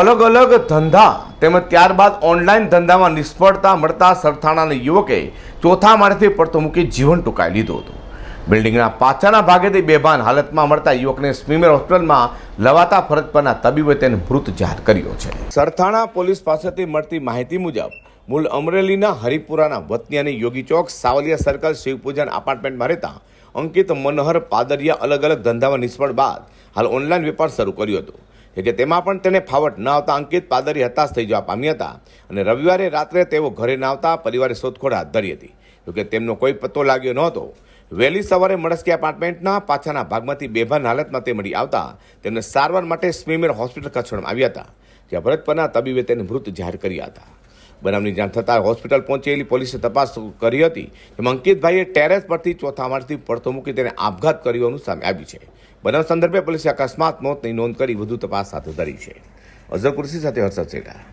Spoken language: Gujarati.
અલગ અલગ ધંધા તેમજ ત્યારબાદ ઓનલાઈન ધંધામાં નિષ્ફળતા મળતા સરથાણાના યુવકે ચોથા માળેથી પડતો મૂકી જીવન ટૂંકાવી લીધું હતું. બિલ્ડિંગના પાછળના ભાગેથી બેભાન હાલતમાં મળતા યુવકને સ્મીમેર હોસ્પિટલમાં લવાતા ફરજ પરના તબીબે તેને મૃત જાહેર કર્યો છે. સરથાણા પોલીસ પાસેથી મળતી માહિતી મુજબ, મૂળ અમરેલીના હરિપુરાના વતની અને યોગી ચોક, સાવલિયા સર્કલ, શિવપૂજન એપાર્ટમેન્ટમાં રહેતા અંકિત મનોહર પાદરિયા અલગ અલગ ધંધામાં નિષ્ફળ બાદ હાલ ઓનલાઈન વેપાર શરૂ કર્યો હતો. કે તેમાં પણ તેને ફાવટ ન આવતા અંકિત પાદરી હતાશ થઈ જવા પામ્યા હતા અને રવિવારે રાત્રે તેઓ ઘરે ન આવતા પરિવારે શોધખોળ હાથ ધરી હતી. જોકે તેમનો કોઈ પત્તો લાગ્યો નહોતો. વહેલી સવારે મળસ્કી એપાર્ટમેન્ટના પાછળના ભાગમાંથી બેભાન હાલતમાં તે મળી આવતા તેમને સારવાર માટે સ્મીમેર હોસ્પિટલ ખસેડવામાં આવ્યા હતા. જ્યાં ભરતપરના તબીબે તેને મૃત જાહેર કર્યા હતા. બનાવની જાણ થતાં હોસ્પિટલ પહોંચેલી પોલીસે તપાસ કરી હતી. તેમાં અંકિતભાઈએ ટેરેસ પરથી ચોથા માળથી પડતો મૂકી તેને આપઘાત કર્યોનું સામે આવ્યું છે. બનાવ સંદર્ભે પોલીસે અકસ્માત, મોતની નોંધ કરી વધુ તપાસ હાથ ધરી છે. અઝર કુર્સી સાથે હર્ષદ સેઠા.